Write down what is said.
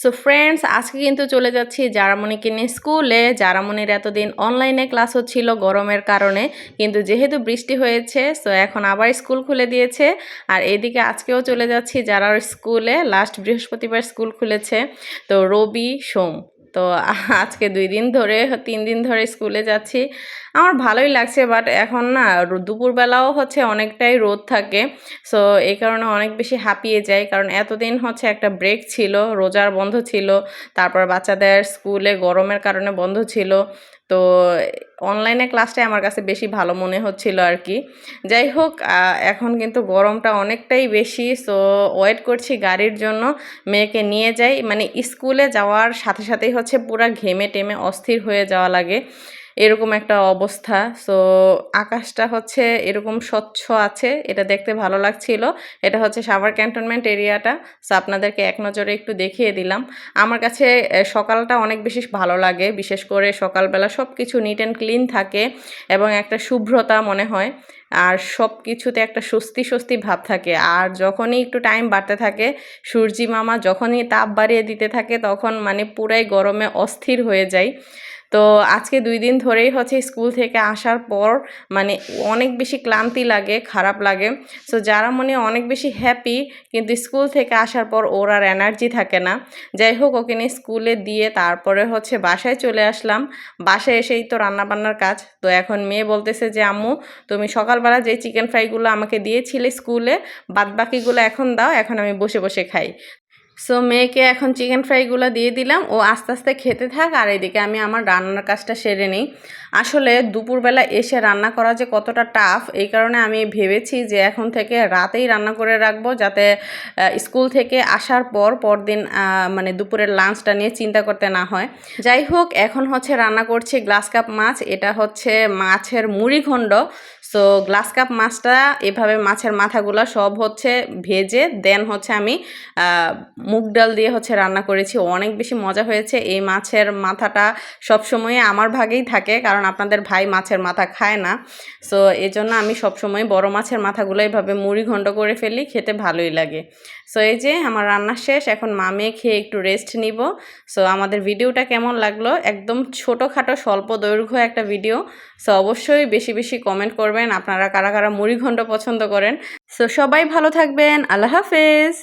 So friends আজকে কিন্তু চলে যাচ্ছি জারামণিকে নিয়ে স্কুলে। জারামণির এতদিন অনলাইনে ক্লাস হচ্ছিল গরমের কারণে, কিন্তু যেহেতু বৃষ্টি হয়েছে সো এখন আবার স্কুল খুলে দিয়েছে। আর এদিকে আজকেও চলে যাচ্ছি যারা স্কুলে লাস্ট বৃহস্পতিবার স্কুল খুলেছে, তো রবি সোম। তো আজকে দুই দিন ধরে, তিন দিন ধরে স্কুলে যাচ্ছি। আমার ভালোই লাগছে বাট এখন না দুপুরবেলাও হচ্ছে অনেকটাই রোদ থাকে। সো এই কারণে অনেক বেশি হাঁপিয়ে যায় কারণ এতদিন হচ্ছে একটা ব্রেক ছিল, রোজার বন্ধ ছিল, তারপর বাচ্চাদের স্কুলে গরমের কারণে বন্ধ ছিল। তো অনলাইনে ক্লাসটাই আমার কাছে বেশি ভালো মনে হচ্ছিল আর কি। যাই হোক এখন কিন্তু গরমটা অনেকটাই বেশি সো ওয়েট করছি গাড়ির জন্য, মেয়েকে নিয়ে যাই। মানে স্কুলে যাওয়ার সাথে সাথেই হচ্ছে পুরা ঘেমে টেমে অস্থির হয়ে যাওয়া লাগে। এরকম একটা অবস্থা। সো আকাশটা হচ্ছে এরকম স্বচ্ছ আছে, এটা দেখতে ভালো লাগছিল। এটা হচ্ছে সাভার ক্যান্টনমেন্ট এরিয়াটা। সো আপনাদেরকে এক নজরে একটু দেখিয়ে দিলাম। আমার কাছে সকালটা অনেক বেশি ভালো লাগে। বিশেষ করে সকালবেলা সব কিছু নিট অ্যান্ড ক্লিন থাকে এবং একটা শুভ্রতা মনে হয়। আর সব কিছুতে একটা স্বস্তি স্বস্তি ভাব থাকে। আর যখনই একটু টাইম বাড়তে থাকে, সূর্যি মামা যখনই তাপ বাড়িয়ে দিতে থাকে, তখন মানে পুরাই গরমে অস্থির হয়ে যায় তো আজকে দুই দিন ধরেই হচ্ছে স্কুল থেকে আসার পর মানে অনেক বেশি ক্লান্তি লাগে, খারাপ লাগে। সো যারা মনে অনেক বেশি হ্যাপি কিন্তু স্কুল থেকে আসার পর ওর আর এনার্জি থাকে না। যাই হোক, ওকে নিয়ে স্কুলে দিয়ে তারপরে হচ্ছে বাসায় চলে আসলাম। বাসায় এসেই তো রান্নাবান্নার কাজ। তো এখন মেয়ে বলতেছে যে, আম্মু, তুমি সকালবেলা যে চিকেন ফ্রাইগুলো আমাকে দিয়েছিলে স্কুলে বাদ বাকিগুলো এখন দাও, এখন আমি বসে বসে খাই। সো মেয়েকে এখন চিকেন ফ্রাইগুলো দিয়ে দিলাম। ও আস্তে আস্তে খেতে থাক, আর এদিকে আমি আমার রান্নার কাজটা সেরে নিই। আসলে দুপুরবেলা এসে রান্না করা যে কতটা টাফ এই কারণে আমি ভেবেছি যে এখন থেকে রাতেই রান্না করে রাখব, যাতে স্কুল থেকে আসার পর পরদিন মানে দুপুরের লাঞ্চটা নিয়ে চিন্তা করতে না হয়। যাই হোক, এখন হচ্ছে রান্না করছি গ্লাস কাপ মাছ। এটা হচ্ছে মাছের মুড়িঘণ্ড সো গ্লাস কাপ মাছটা এভাবে মাছের মাথাগুলো সব হচ্ছে ভেজে দেন হচ্ছে আমি মুগ ডাল দিয়ে হচ্ছে রান্না করেছি, অনেক বেশি মজা হয়েছে। এই মাছের মাথাটা সবসময় আমার ভাগেই থাকে, কারণ আপনাদের ভাই মাছের মাথা খায় না। সো এই জন্য আমি সবসময় বড় মাছের মাথাগুলো এইভাবে মুড়ি ঘণ্ট করে ফেলি, খেতে ভালোই লাগে। সো এই যে আমার রান্না শেষ, এখন মামে খেয়ে একটু রেস্ট নিব। সো আমাদের ভিডিওটা কেমন লাগল? একদম ছোটোখাটো, স্বল্প দৈর্ঘ্য একটা ভিডিও। সো অবশ্যই বেশি বেশি কমেন্ট করবেন, আপনারা কারা কারা মুড়ি ঘণ্ট পছন্দ করেন। সো সবাই ভালো থাকবেন, আল্লাহ হাফেজ।